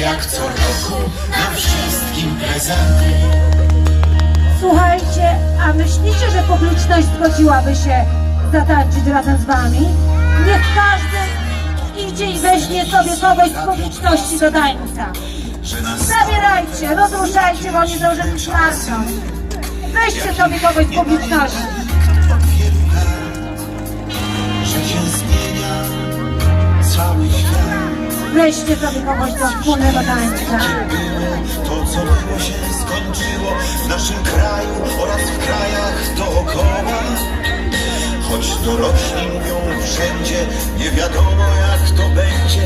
Jak co roku na wszystkim prezenty Słuchajcie, a myślicie, że publiczność zgodziłaby się zatańczyć razem z wami? Niech każdy idzie i weźmie sobie kogoś z publiczności do tańca. Zabierajcie, rozruszajcie, bo nie zdążymy szmarnąć. Weźcie sobie kogoś z publiczności. Weźcie sobie kogoś do wspólnego tańca. To co było się skończyło W naszym kraju oraz w krajach dookoła Choć dorośli mówią wszędzie Nie wiadomo jak to będzie